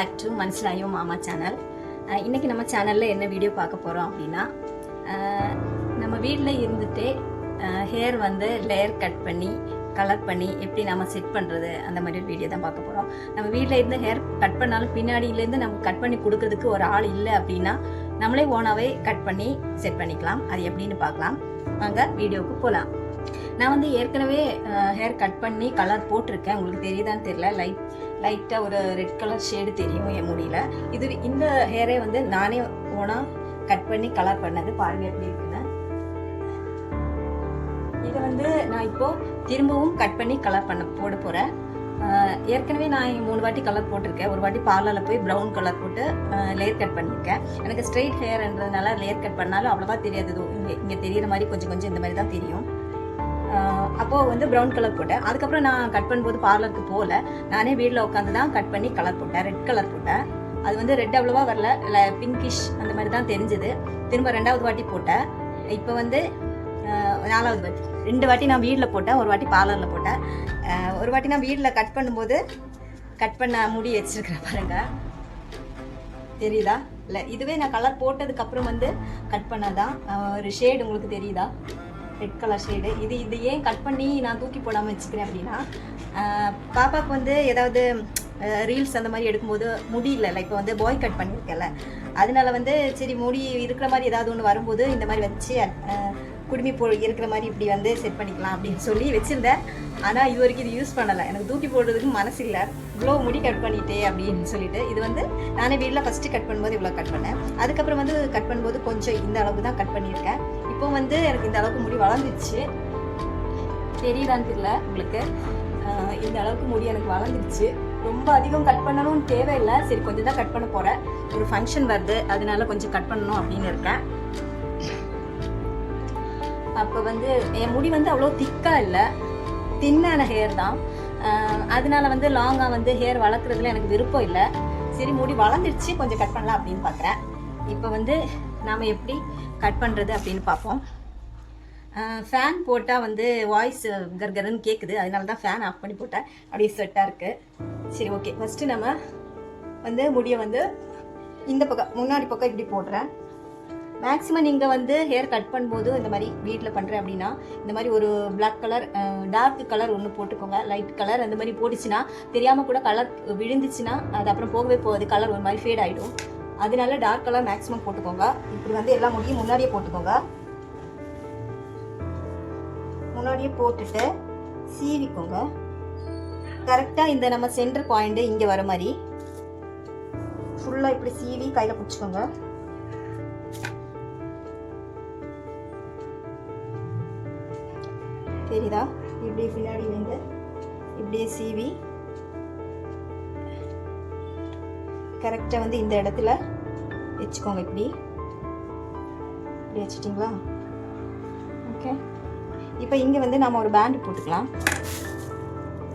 Back to மனசிலாயும் மாமா channel இன்றைக்கி நம்ம சேனலில் என்ன வீடியோ பார்க்க போகிறோம் அப்படின்னா uh, நம்ம வீட்டில் இருந்துகிட்டே ஹேர் uh, வந்து லேயர் கட் பண்ணி கலர் பண்ணி எப்படி நம்ம செட் பண்ணுறது அந்த மாதிரி ஒரு வீடியோ தான் பார்க்க போகிறோம் நம்ம வீட்டில் இருந்து ஹேர் கட் பண்ணாலும் பின்னாடியிலேருந்து நம்ம கட் பண்ணி கொடுக்கறதுக்கு ஒரு ஆள் இல்லை அப்படின்னா நம்மளே ஓனாகவே கட் பண்ணி செட் பண்ணிக்கலாம். அது எப்படின்னு பார்க்கலாம். வாங்க வீடியோவுக்கு போகலாம் நான் வந்து ஏற்கனவே uh, ஹேர் கட் பண்ணி கலர் போட்டிருக்கேன். உங்களுக்கு தெரியுதான்னு தெரியல. லைட் லைட்டாக ஒரு ரெட் கலர் ஷேடு தெரியும் என் முடியல? இது இந்த ஹேரே வந்து நானே ஓனாக கட் பண்ணி கலர் பண்ணது பாருங்க எப்படி இருக்குன்னு. இதை வந்து நான் இப்போது திரும்பவும் கட் பண்ணி கலர் பண்ண போட போகிறேன் ஏற்கனவே நான் மூணு வாட்டி கலர் போட்டிருக்கேன். ஒரு வாட்டி பார்லரில் போய் ப்ரௌன் கலர் போட்டு லேயர் கட் பண்ணியிருக்கேன். எனக்கு ஸ்ட்ரெயிட் ஹேர்ன்றதுனால லேயர் கட் பண்ணாலும் அவ்வளோவா தெரியாது. இங்கே இங்கே தெரியிற மாதிரி கொஞ்சம் கொஞ்சம் இந்த மாதிரி தான் தெரியும். அப்போது அப்போ வந்து ப்ரௌன் கலர் போட்டேன். அதுக்கப்புறம் நான் கட் பண்ணும்போது பார்லருக்கு போகல. நானே வீட்டில் உட்காந்து தான் கட் பண்ணி கலர் போட்டேன். ரெட் கலர் போட்டேன். அது வந்து ரெட் அவ்வளோவா வரல. இல்லை பிங்கிஷ் அந்த மாதிரி தான் தெரிஞ்சுது. திரும்ப ரெண்டாவது வாட்டி போட்டேன். இப்போ வந்து நாலாவது வாட்டி. ரெண்டு வாட்டி நான் வீட்டில் போட்டேன். ஒரு வாட்டி பார்லரில் போட்டேன். ஒரு வாட்டி நான் வீட்டில் கட் பண்ணும்போது கட் பண்ண முடி வச்சிருக்கிறேன் பாருங்க. தெரியுதா? இல்லை இதுவே நான் கலர் போட்டதுக்கப்புறம் வந்து கட் பண்ணதான் ஒரு ஷேடு உங்களுக்கு தெரியுதா? ரெட் கலர் ஷேடு இது இது ஏன் கட் பண்ணி நான் தூக்கி போடாமல் வச்சுக்கிறேன் அப்படின்னா பாப்பாவுக்கு வந்து ஏதாவது ரீல்ஸ் அந்த மாதிரி எடுக்கும்போது முடியல. இப்போ வந்து பாய் கட் பண்ணியிருக்கேன்ல அதனால வந்து சரி முடி இருக்கிற மாதிரி ஏதாவது ஒன்று வரும்போது இந்த மாதிரி வச்சு குடுமி போ இருக்கிற மாதிரி இப்படி வந்து செட் பண்ணிக்கலாம் அப்படின்னு சொல்லி வச்சுருந்தேன். ஆனால் இது வரைக்கும் இது யூஸ் பண்ணலை. எனக்கு தூக்கி போடுறதுக்கு மனசு இல்லை. இவ்வளோ முடி கட் பண்ணிட்டே அப்படின்னு சொல்லிட்டு இது வந்து நானே வீட்டில் ஃபஸ்ட்டு கட் பண்ணும்போது இவ்வளோ கட் பண்ணேன். அதுக்கப்புறம் வந்து கட் பண்ணும்போது கொஞ்சம் இந்த அளவுக்கு தான் கட் பண்ணியிருக்கேன். இப்போ வந்து எனக்கு இந்த அளவுக்கு முடி வளர்ந்துச்சு தெரியுதான்னு தெரியல உங்களுக்கு. இந்த அளவுக்கு முடி எனக்கு வளர்ந்துருச்சு ரொம்ப அதிகம் கட் பண்ணணும்னு தேவையில்லை. சரி கொஞ்சம் தான் கட் பண்ண போகிறேன் ஒரு ஃபங்க்ஷன் வருது. அதனால கொஞ்சம் கட் பண்ணணும் அப்படின்னு இருக்கேன். அப்போ வந்து என் முடி வந்து அவ்வளோ திக்காக இல்லை. தின்னான ஹேர் தான். அதனால வந்து லாங்காக வந்து ஹேர் வளர்க்குறதுல எனக்கு விருப்பம் இல்லை. சரி முடி வளர்ந்துருச்சு கொஞ்சம் கட் பண்ணலாம் அப்படின்னு பார்க்குறேன் இப்போ வந்து நாம் எப்படி கட் பண்ணுறது அப்படின்னு பார்ப்போம். ஃபேன் போட்டால் வந்து வாய்ஸ் கர்கர்னு கேட்குது அதனால தான் ஃபேன் ஆஃப் பண்ணி போட்டேன் அப்படியே ஸ்வெட்டாக இருக்குது சரி ஓகே ஃபஸ்ட்டு நம்ம வந்து முடியை வந்து இந்த பக்கம் முன்னாடி பக்கம் இப்படி போடுறேன். மேக்ஸிமம் நீங்கள் வந்து ஹேர் கட் பண்ணும்போது இந்த மாதிரி வீட்டில் பண்ணுறேன் அப்படின்னா இந்த மாதிரி ஒரு பிளாக் கலர் டார்க் கலர் ஒன்று போட்டுக்கோங்க. லைட் கலர் அந்த மாதிரி போட்டுச்சுன்னா தெரியாமல் கூட கலர் விழுந்துச்சுன்னா அது அப்புறம் போகவே போகாது. கலர் ஒரு மாதிரி ஃபேட் ஆகிடும் அதனால டார்க் கலர் மேக்ஸிமம் போட்டுக்கோங்க. இப்படி வந்து எல்லா முடியும் முன்னாடியே போட்டுக்கோங்க. முன்னாடியே போட்டுட்டு சீவிக்கோங்க. கரெக்டாக இந்த நம்ம சென்டர் பாயிண்ட் இங்கே வர மாதிரி. ஃபுல்லாக இப்படி சீவி கையில் பிடிச்சிக்கோங்க. தெரியுதா? இப்படி பின்னாடி வந்து இப்படியே சீவி கரெக்டாக வந்து இந்த இடத்துல வச்சுக்கோங்க இப்படி. இப்படி வச்சுட்டிங்களா? ஓகே இப்போ இங்கே வந்து நம்ம ஒரு பேண்ட் போட்டுக்கலாம்.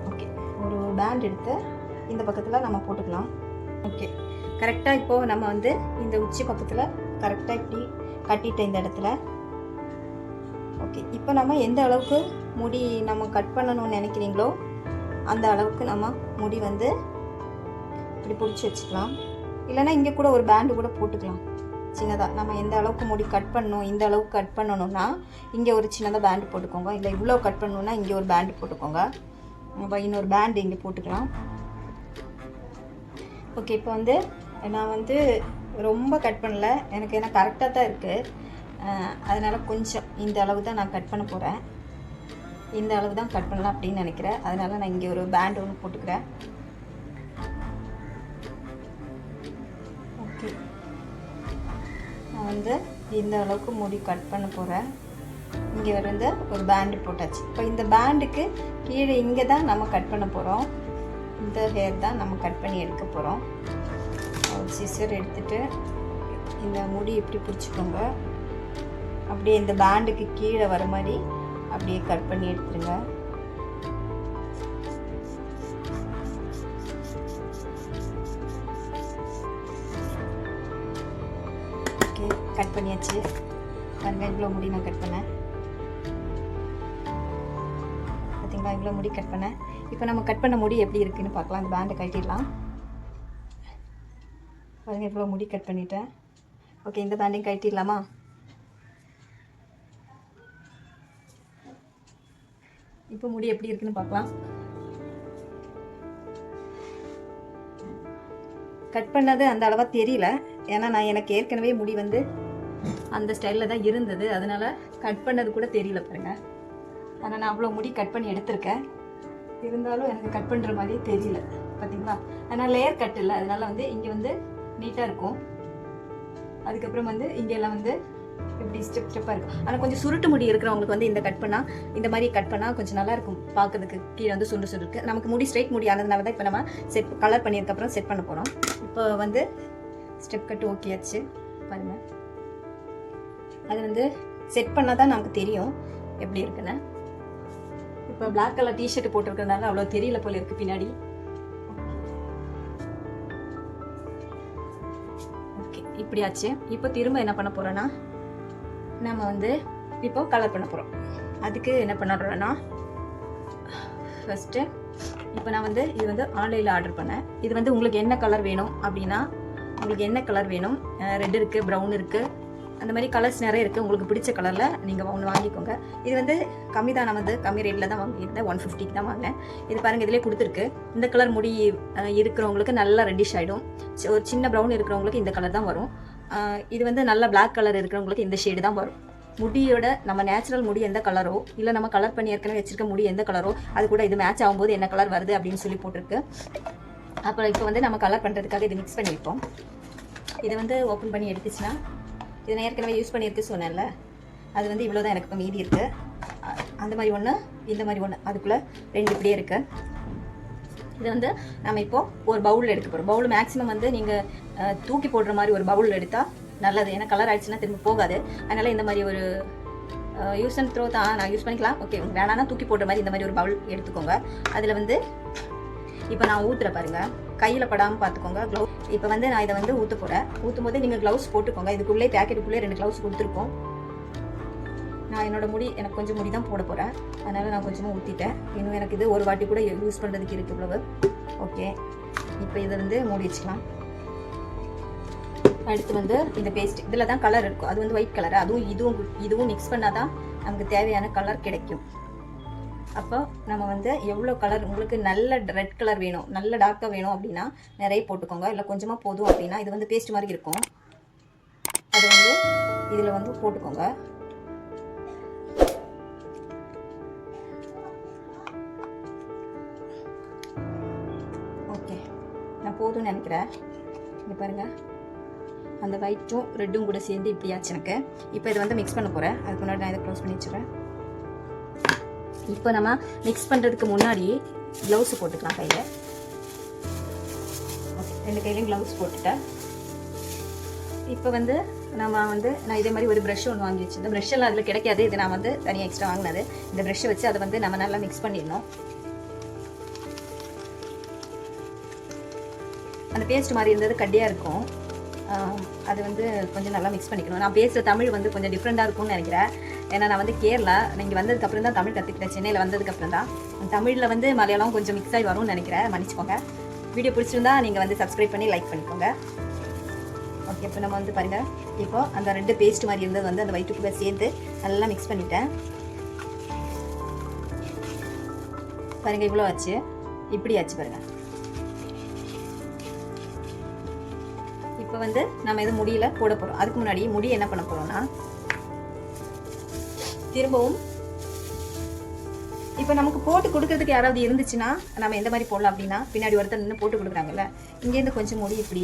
ஓகே ஒரு பேண்ட் எடுத்து இந்த பக்கத்தில் நம்ம போட்டுக்கலாம். ஓகே கரெக்டாக இப்போது நம்ம வந்து இந்த உச்சி பக்கத்தில் கரெக்டாக இப்படி கட்டிட்ட இந்த இடத்துல. ஓகே இப்போ நம்ம எந்த அளவுக்கு முடி நம்ம கட் பண்ணணும்னு நினைக்கிறீங்களோ அந்த அளவுக்கு நம்ம முடி வந்து இப்படி பிடிச்சி வச்சுக்கலாம். இல்லைன்னா இங்கே கூட ஒரு பேண்டு கூட போட்டுக்கலாம். சின்னதாக நம்ம எந்த அளவுக்கு முடி கட் பண்ணணும் இந்த அளவுக்கு கட் பண்ணணும்னா இங்கே ஒரு சின்னதாக பேண்டு போட்டுக்கோங்க. இல்லை இவ்வளோ கட் பண்ணணும்னா இங்கே ஒரு பேண்டு போட்டுக்கோங்க. அப்போ இன்னொரு பேண்டு இங்கே போட்டுக்கலாம். ஓகே இப்போ வந்து நான் வந்து ரொம்ப கட் பண்ணல. எனக்கு ஏன்னா கரெக்டாக தான் இருக்குது அதனால் கொஞ்சம் இந்த அளவு தான் நான் கட் பண்ண போகிறேன் இந்த அளவு தான் கட் பண்ணலாம் அப்படின்னு நினைக்கிறேன். அதனால் நான் இங்கே ஒரு பேண்ட் ஒன்று போட்டுக்கிறேன். நான் வந்து இந்த அளவுக்கு முடி கட் பண்ண போகிறேன் இங்கே வந்து ஒரு பேண்டு போட்டாச்சு. இப்போ இந்த பேண்டுக்கு கீழே இங்கே தான் நம்ம கட் பண்ண போகிறோம் இந்த ஹேர் தான் நம்ம கட் பண்ணி எடுக்க போகிறோம் ஒரு சிசர் எடுத்துட்டு இந்த முடி இப்படி பிடிச்சிக்கோங்க. அப்படியே இந்த பேண்டுக்கு கீழே வர மாதிரி அப்படியே கட் பண்ணி எடுத்துருங்க. கட் பண்ணியாச்சு. பாருங்க இவ்வளோ முடி நான் கட் பண்ணேன். பார்த்தீங்களா இவ்வளோ முடி கட் பண்ணேன். இப்போ நம்ம கட் பண்ண முடி எப்படி இருக்குன்னு பார்க்கலாம். அந்த பேண்டை கட்டிடலாம் பாருங்கள் இவ்வளோ முடி கட் பண்ணிட்டேன். ஓகே இந்த பேண்டையும் கட்டிடலாமா இப்போ முடி எப்படி இருக்குன்னு பார்க்கலாம். கட் பண்ணது அந்த அளவாக தெரியல. ஏன்னா நான் எனக்கு ஏற்கனவே முடி வந்து அந்த ஸ்டைலில் தான் இருந்தது. அதனால் கட் பண்ணது கூட தெரியல பாருங்க. ஆனால் நான் அவ்வளோ முடி கட் பண்ணி எடுத்திருக்கேன். இருந்தாலும் எனக்கு கட் பண்ணுற மாதிரியே தெரியல. பார்த்தீங்களா ஆனால் லேயர் கட் இல்லை. அதனால் வந்து இங்கே வந்து நீட்டாக இருக்கும். அதுக்கப்புறம் வந்து இங்கே எல்லாம் வந்து இப்படி ஸ்டெப் ஸ்டெப்பாக இருக்கும். ஆனால் கொஞ்சம் சுருட்டு முடி இருக்கிறவங்களுக்கு வந்து இந்த கட் பண்ணால் இந்த மாதிரி கட் பண்ணால் கொஞ்சம் நல்லா இருக்கும். பார்க்கறதுக்கு கீழே வந்து சுண்டு சுருக்கு நமக்கு முடி ஸ்ட்ரைட் முடி ஆனதுனால தான் இப்போ நம்ம செட் கலர் பண்ணியிருக்கப்புறம் செட் பண்ண போகிறோம் இப்போ வந்து ஸ்டெப் கட் ஓகே ஆச்சு. பாருங்கள் அது வந்து செட் பண்ணால் தான் நமக்கு தெரியும் எப்படி இருக்குன்னு. இப்போ பிளாக் கலர் டிஷர்ட் போட்டிருக்கிறதுனால அவ்வளோ தெரியல போல இருக்கு பின்னாடி. ஓகே இப்படியாச்சு இப்போ திரும்ப என்ன பண்ண போகிறோன்னா நம்ம வந்து இப்போ கலர் பண்ண போகிறோம் அதுக்கு என்ன பண்ணுறோன்னா ஃபஸ்ட்டு இப்போ நான் வந்து இது வந்து ஆன்லைனில் ஆர்டர் பண்ணேன். இது வந்து உங்களுக்கு என்ன கலர் வேணும் அப்படின்னா உங்களுக்கு என்ன கலர் வேணும்? ரெட் இருக்குது ப்ரௌன் இருக்குது அந்த மாதிரி கலர்ஸ் நிறைய இருக்குது உங்களுக்கு பிடிச்ச கலரில் நீங்கள் ஒன்று வாங்கிக்கோங்க. இது வந்து கம்மி தான் நான் வந்து கம்மி ரேட்டில் தான் வாங்கியிருந்தேன். ஒன் ஃபிஃப்டிக்கு தான் வாங்கினேன். இது பாருங்கள் இதிலே கொடுத்துருக்கு. இந்த கலர் முடி இருக்கிறவங்களுக்கு நல்லா ரெட்டிஷ் ஆகிடும் ஒரு சின்ன ப்ரௌன் இருக்கிறவங்களுக்கு இந்த கலர் தான் வரும். இது வந்து நல்ல பிளாக் கலர் இருக்கிறவங்களுக்கு இந்த ஷேடு தான் வரும். முடியோட நம்ம நேச்சுரல் முடி எந்த கலரோ இல்லை நம்ம கலர் பண்ணி ஏற்கனவே வச்சிருக்க முடி எந்த கலரோ அது கூட இது மேட்ச் ஆகும்போது என்ன கலர் வருது அப்படின்னு சொல்லி போட்டிருக்கு. அப்புறம் இப்போ வந்து நம்ம கலர் பண்ணுறதுக்காக இது மிக்ஸ் பண்ணி வைப்போம் இதை வந்து ஓப்பன் பண்ணி எடுத்துச்சுன்னா இதை நான் ஏற்கனவே யூஸ் பண்ணியிருக்கு சொன்னேன்ல. அது வந்து இவ்வளோ தான் எனக்கு இப்போ மீதி இருக்குது அந்த மாதிரி ஒன்று இந்த மாதிரி ஒன்று அதுக்குள்ளே ரெண்டு இப்படியே இருக்குது இது வந்து நம்ம இப்போது ஒரு பவுலில் எடுக்க போகிறோம் பவுல் மேக்ஸிமம் வந்து நீங்கள் தூக்கி போடுற மாதிரி ஒரு பவுல் எடுத்தால் நல்லது. ஏன்னா கலர் ஆயிடுச்சுன்னா திரும்ப போகாது. அதனால் இந்த மாதிரி ஒரு யூஸ் அண்ட் த்ரோ தான் நான் யூஸ் பண்ணிக்கலாம். ஓகே வேணான்னா தூக்கி போடுற மாதிரி இந்த மாதிரி ஒரு பவுல் எடுத்துக்கோங்க. அதில் வந்து இப்போ நான் ஊற்றுற பாருங்கள் கையில் படாமல் பார்த்துக்கோங்க க்ளவு இப்போ வந்து நான் இதை வந்து ஊற்ற போகிறேன் ஊற்றும் போது நீங்கள் க்ளவுஸ் போட்டுக்கோங்க. இதுக்குள்ளே பேக்கெட்டுக்குள்ளே ரெண்டு க்ளவுஸ் கொடுத்துருக்கோம். நான் என்னோட முடி எனக்கு கொஞ்சம் முடி தான் போட போகிறேன் அதனால் நான் கொஞ்சமாக ஊற்றிட்டேன் இன்னும் எனக்கு இது ஒரு வாட்டி கூட யூஸ் பண்ணுறதுக்கு இருக்குது இவ்வளவு. ஓகே இப்போ இதை வந்து மூடி வச்சுக்கலாம். அடுத்து வந்து இந்த பேஸ்ட் இதில் தான் கலர் இருக்கும். அது வந்து ஒயிட் கலர் அதுவும் இதுவும் இதுவும் மிக்ஸ் பண்ணால் தான் நமக்கு தேவையான கலர் கிடைக்கும். அப்போ நம்ம வந்து எவ்வளோ கலர் உங்களுக்கு நல்ல ரெட் கலர் வேணும் நல்ல டார்க்காக வேணும் அப்படின்னா நிறைய போட்டுக்கோங்க. இல்லை கொஞ்சமாக போதும் அப்படின்னா இது வந்து பேஸ்ட் மாதிரி இருக்கும். அது வந்து இதில் வந்து போட்டுக்கோங்க. ஓகே நான் போதும்னு நினைக்கிறேன். இங்கே பாருங்கள் அந்த ஒயிட்டும் ரெட்டும் கூட சேர்ந்து இப்படி ஆச்சு எனக்கு. இப்போ இதை வந்து மிக்ஸ் பண்ண போகிறேன் அதுக்கு முன்னாடி நான் இதை க்ளோஸ் பண்ணி வச்சுறேன் இப்போ நம்ம மிக்ஸ் பண்ணுறதுக்கு முன்னாடி க்ளவுஸ் போட்டுக்கலாம் கையில். ஓகே ரெண்டு கையிலையும் க்ளவுஸ் போட்டுட்டேன். இப்போ வந்து நம்ம வந்து நான் இதே மாதிரி ஒரு ப்ரஷ் ஒன்று வாங்கி வச்சுருந்தேன். ப்ரஷ் எல்லாம் அதில் கிடைக்காது. இது நான் வந்து தனியாக எக்ஸ்ட்ரா வாங்கினது. இந்த ப்ரஷ்ஷை வச்சு அதை வந்து நம்ம நல்லா மிக்ஸ் பண்ணிடணும். அந்த பேஸ்ட் மாதிரி இருந்தது கட்டியாக இருக்கும். அது வந்து கொஞ்சம் நல்லா மிக்ஸ் பண்ணிக்கணும். நான் பேசுகிற தமிழ் வந்து கொஞ்சம் டிஃப்ரெண்ட்டாக இருக்கும்னு நினைக்கிறேன். ஏன்னா நான் வந்து கேரளா நீங்கள் வந்ததுக்கப்புறம் தான் தமிழ் கற்றுக்கிட்டேன் சென்னையில் வந்ததுக்கப்புறம் தான். தமிழில் வந்து மலையாளம் கொஞ்சம் மிக்ஸ் ஆகி வரும்னு நினைக்கிறேன். மன்னிச்சுக்கோங்க. வீடியோ பிடிச்சிருந்தா நீங்கள் வந்து சப்ஸ்கிரைப் பண்ணி லைக் பண்ணிக்கோங்க. ஓகே இப்போ நம்ம வந்து பாருங்கள் இப்போ அந்த ரெண்டு பேஸ்ட் மாதிரி இருந்தது வந்து அந்த வயிற்றுக்குள்ளே சேர்த்து நல்லா மிக்ஸ் பண்ணிட்டேன். பாருங்கள் இவ்வளோ ஆச்சு. இப்படி ஆச்சு பாருங்கள் இப்போ வந்து நம்ம இது முடியல போட போகிறோம் அதுக்கு முன்னாடி முடி என்ன பண்ண போகிறோம்னா திரும்பவும் இப்போ நமக்கு போட்டு கொடுக்கறதுக்கு யாராவது இருந்துச்சுன்னா நம்ம எந்த மாதிரி போடலாம் அப்படின்னா பின்னாடி ஒருத்தர் நின்று போட்டு கொடுக்குறாங்கல்ல இங்கேருந்து கொஞ்சம் முடி இப்படி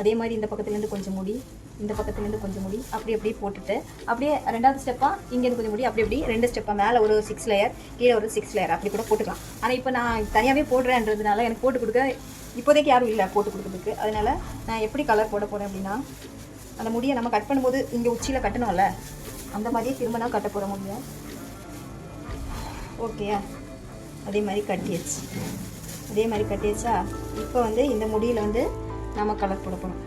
அதே மாதிரி இந்த பக்கத்துலேருந்து கொஞ்சம் முடி இந்த பக்கத்துலேருந்து கொஞ்சம் முடி அப்படி அப்படியே போட்டுட்டு அப்படியே ரெண்டாவது ஸ்டெப்பாக இங்கேருந்து கொஞ்சம் முடி அப்படி அப்படி ரெண்டு ஸ்டெப்பாக மேலே ஒரு சிக்ஸ் லேயர் கீழே ஒரு சிக்ஸ் லேயர் அப்படி கூட போட்டுக்கலாம். ஆனால் இப்போ நான் தனியாகவே போடுறேன்றதுனால எனக்கு போட்டு கொடுக்க இப்போதைக்கு யாரும் இல்லை போட்டு கொடுக்குறதுக்கு. அதனால் நான் எப்படி கலர் போட போகிறேன் அப்படின்னா அந்த முடியை நம்ம கட் பண்ணும்போது இங்கே உச்சியில் கட்டணும்ல அந்த மாதிரியே திரும்ப நான் கட்ட போகிற முடியும் ஓகேயா அதே மாதிரி கட்டியாச்சு. அதே மாதிரி கட்டியாச்சா? இப்போ வந்து இந்த முடியில் வந்து நம்ம கலர் போட போகிறோம்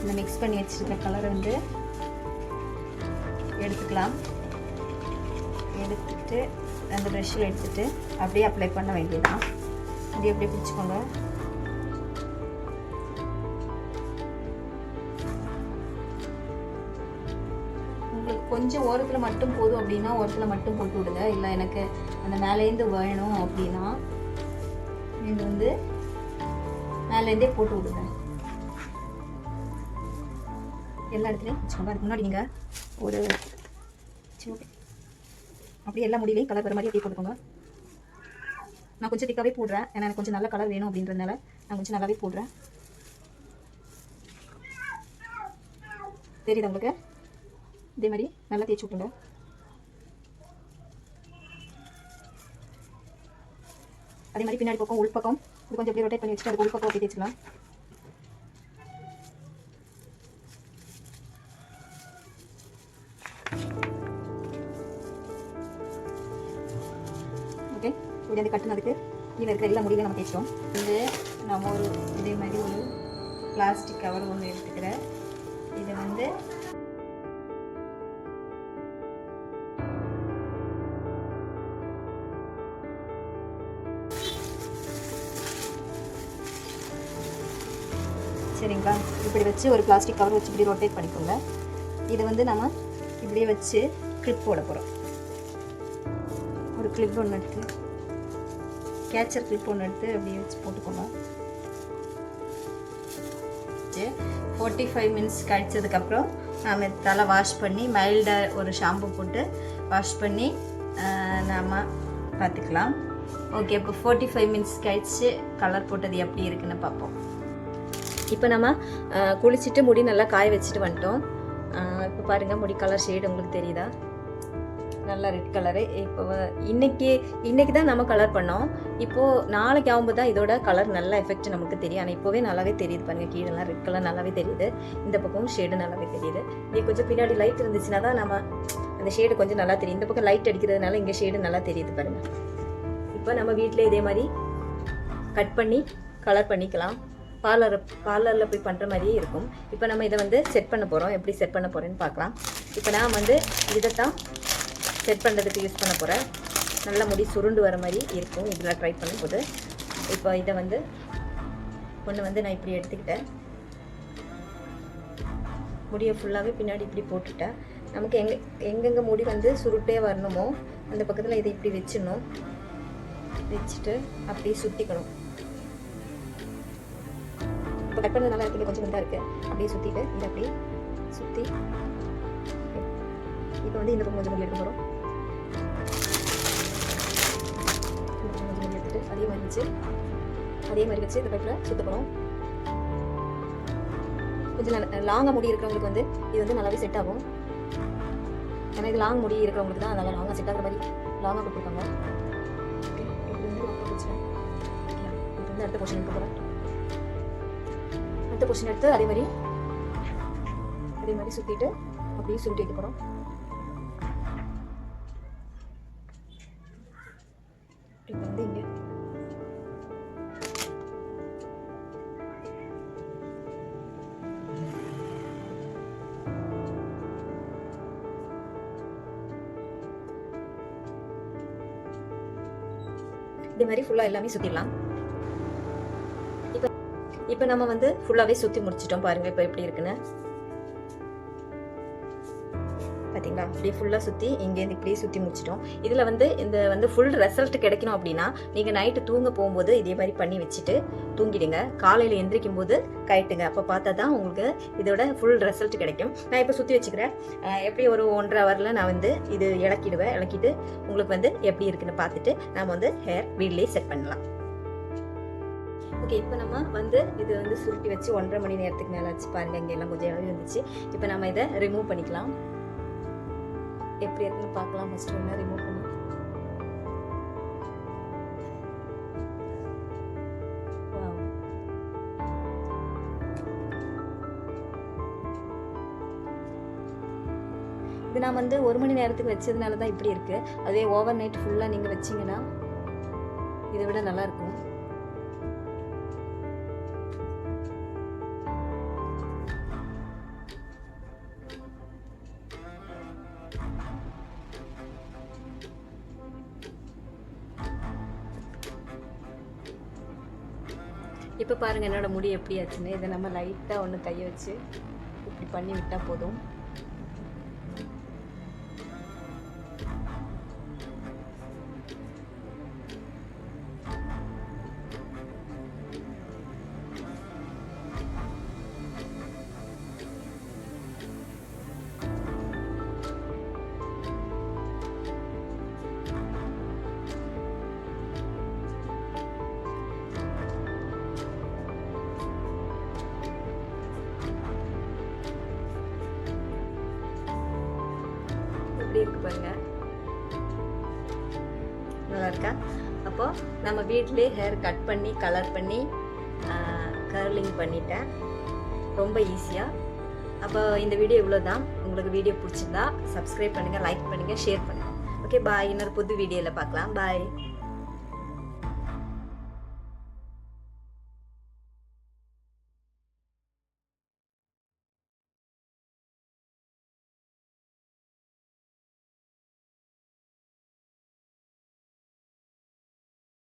இந்த மிக்ஸ் பண்ணி வச்சுருக்க கலரை வந்து எடுத்துக்கலாம். எடுத்துட்டு அந்த ப்ரெஷ்ஷில் எடுத்துகிட்டு அப்படியே அப்ளை பண்ண வேண்டியதுதான். இப்படி அப்படியே பிடிச்சிக்கோங்க உங்களுக்கு கொஞ்சம் ஓரத்தில் மட்டும் போதும் அப்படின்னா ஓரத்தில் மட்டும் போட்டு விடுங்க. இல்லை எனக்கு அந்த மேலேருந்து வேணும் அப்படின்னா நீங்கள் வந்து மேலேருந்தே போட்டு விடுங்க. எல்லா இடத்துலையும் வச்சுக்கோங்க அதுக்கு முன்னாடி நீங்கள் ஒரு அப்படியே எல்லா முடியிலையும் கலர் வர மாதிரி அப்படியே போட்டுக்கோங்க. நான் கொஞ்சம் திக்காகவே போடுறேன். ஏன்னா எனக்கு கொஞ்சம் நல்ல கலர் வேணும் அப்படின்றதுனால நான் கொஞ்சம் நல்லாவே போடுறேன். தெரியுது உங்களுக்கு? இதே மாதிரி நல்லா தேய்ச்சி விட்டுங்க அதே மாதிரி பின்னாடி பக்கம் உள் பக்கம் இது கொஞ்சம் அப்படியே ரொட்டேட் பண்ணி வச்சுட்டு அதுக்கு உள் பக்கம் தேய்ச்சிக்கலாம். ஓகே கட்டினதுக்கு கீழே இருக்கிற எல்லா முடிவை நம்ம தேய்ச்சிட்டோம். இது நம்ம ஒரு இதே மாதிரி ஒரு பிளாஸ்டிக் கவர் ஒன்று எடுத்துக்கிறேன் இது வந்து சரிங்களா? இப்படி வச்சு ஒரு பிளாஸ்டிக் கவர் வச்சு இப்படி ரொட்டேட் பண்ணிக்கோங்க. இதை வந்து நம்ம இப்படியே வச்சு கிளிப் போட போகிறோம் ஒரு கிளிப் ஒன்று எடுத்து கேச்சர் கிளிப் ஒன்று எடுத்து அப்படியே வச்சு போட்டுக்கணும் ஃபோர்ட்டி ஃபைவ் மினிட்ஸ் கழிச்சதுக்கப்புறம் நாம் தலை வாஷ் பண்ணி மைல்டாக ஒரு ஷாம்பு போட்டு வாஷ் பண்ணி நாம் பார்த்துக்கலாம் ஓகே இப்போ ஃபோர்ட்டி ஃபைவ் மினிட்ஸ் கழிச்சு கலர் போட்டது எப்படி இருக்குன்னு பார்ப்போம். இப்போ நம்ம குளிச்சுட்டு முடி நல்லா காய வச்சுட்டு வந்துட்டோம். இப்போ பாருங்கள் முடி கலர் ஷேடு உங்களுக்கு தெரியுதா? நல்லா ரெட் கலரு இப்போ இன்றைக்கி இன்னைக்கு இன்னைக்கு தான் நம்ம கலர் பண்ணோம். இப்போது நாளைக்கு ஆகும்போது தான் இதோட கலர் நல்ல எஃபெக்ட் நமக்கு தெரியும். ஆனால் இப்போவே நல்லாவே தெரியுது பாருங்கள் கீழெல்லாம் ரெட் கலர் நல்லாவே தெரியுது. இந்த பக்கமும் ஷேடு நல்லாவே தெரியுது. இது கொஞ்சம் பின்னாடி லைட் இருந்துச்சுன்னா தான் நம்ம அந்த ஷேடு கொஞ்சம் நல்லா தெரியும். இந்த பக்கம் லைட் அடிக்கிறதுனால இங்கே ஷேடு நல்லா தெரியுது பாருங்கள் இப்போ நம்ம வீட்டில் இதே மாதிரி கட் பண்ணி கலர் பண்ணிக்கலாம். பார்லர் பார்லரில் போய் பண்ணுற மாதிரியே இருக்கும். இப்போ நம்ம இதை வந்து செட் பண்ண போகிறோம் எப்படி செட் பண்ண போகிறேன்னு பார்க்கலாம். இப்போ நான் வந்து இதை தான் செட் பண்ணுறதுக்கு யூஸ் பண்ண போகிறேன் நல்லா முடி சுருண்டு வர மாதிரி இருக்கும். இதெல்லாம் ட்ரை பண்ணும்போது. இப்போ இதை வந்து ஒன்று வந்து நான் இப்படி எடுத்துக்கிட்டேன். முடியை ஃபுல்லாகவே பின்னாடி இப்படி போட்டுட்டேன். நமக்கு எங்கே எங்கெங்கே முடி வந்து சுருட்டே வரணுமோ அந்த பக்கத்தில் இதை இப்படி வச்சிடணும். வச்சுட்டு அப்படியே சுற்றிக்கணும் இப்போ கட் பண்ணது நல்லா இருக்குது கொஞ்சம் இதாக இருக்குது அப்படியே சுற்றிட்டு இதை அப்படியே சுற்றி இப்போ வந்து இந்த பக்கம் கொஞ்சம் முடி எடுக்க போகிறோம் எடுத்துட்டு அதே மாதிரி வச்சு அதே மாதிரி வச்சு இந்த பைப்பில் சுத்த போகிறோம் கொஞ்சம் லாங்காக முடி இருக்கிறவங்களுக்கு வந்து இது வந்து நல்லாவே செட் ஆகும். ஏன்னா இது லாங் முடி இருக்கிறவங்களுக்கு தான் நல்லா லாங்காக செட் ஆகிற மாதிரி லாங்காக கொடுத்துருக்காங்க வந்து அடுத்த கொஷின் எடுக்க போகிறேன் அடுத்த கொஷின் எடுத்து அதே மாதிரி அதே மாதிரி சுற்றிட்டு அப்படியே சுருட்டி வைக்க போகிறோம் இப்போ வந்து இது மாதிரி ஃபுல்லாக எல்லாமே சுற்றிடலாம் இப்போ இப்போ நம்ம வந்து ஃபுல்லாகவே சுற்றி முடிச்சிட்டோம் பாருங்கள் இப்போ எப்படி இருக்குன்னு. பாருங்கள் இப்படியே ஃபுல்லாக சுற்றி இங்கேருந்து இப்படியே சுற்றி முடிச்சிட்டோம். இதில் வந்து இந்த வந்து ஃபுல் ரிசல்ட் கிடைக்கணும் அப்படின்னா நீங்கள் நைட்டு தூங்க போகும்போது இதே மாதிரி பண்ணி வச்சுட்டு தூங்கிடுங்க. காலையில் எந்திரிக்கும் போது கயிட்டுங்க. அப்போ பார்த்தா தான் உங்களுக்கு இதோட ஃபுல் ரிசல்ட் கிடைக்கும். நான் இப்போ சுற்றி வச்சுக்கிறேன். எப்படி ஒரு ஒன்றரை ஹவரில் நான் வந்து இது இலக்கிடுவேன் இலக்கிட்டு உங்களுக்கு வந்து எப்படி இருக்குன்னு பார்த்துட்டு நம்ம வந்து ஹேர் வீட்லேயே செட் பண்ணலாம். ஓகே இப்போ நம்ம வந்து இது வந்து சுருட்டி வச்சு ஒன்றரை மணி நேரத்துக்கு மேலே வச்சு பாருங்கள் இங்கே எல்லாம் கொஞ்சம் இருந்துச்சு. இப்போ நம்ம இதை ரிமூவ் பண்ணிக்கலாம். எப்படி இருக்குன்னு பார்க்கலாம் ஃபஸ்ட்டு ஒன்று ரிமூவ் பண்ணி. இது நான் வந்து ஒரு மணி நேரத்துக்கு வச்சதுனால தான் இப்படி இருக்கு. அதே ஓவர் நைட் ஃபுல்லாக நீங்கள் வச்சீங்கன்னா இதை விட நல்லா இப்போ பாருங்கள் என்னோட முடி எப்படி ஆச்சுன்னு. இதை நம்ம லைட்டாக ஒன்று கையை வச்சு இப்படி பண்ணி விட்டால் போதும். அப்போது அப்போ நம்ம வீட்டிலே ஹேர் கட் பண்ணி கலர் பண்ணி கர்லிங் பண்ணிட்டேன். ரொம்ப ஈஸியாக அப்போ இந்த வீடியோ இவ்வளோ தான் உங்களுக்கு வீடியோ பிடிச்சிருந்தா சப்ஸ்கிரைப் பண்ணுங்கள் லைக் பண்ணுங்கள் ஷேர் பண்ணுங்கள் ஓகே பாய் இன்னொரு புது வீடியோவில் பார்க்கலாம். பாய்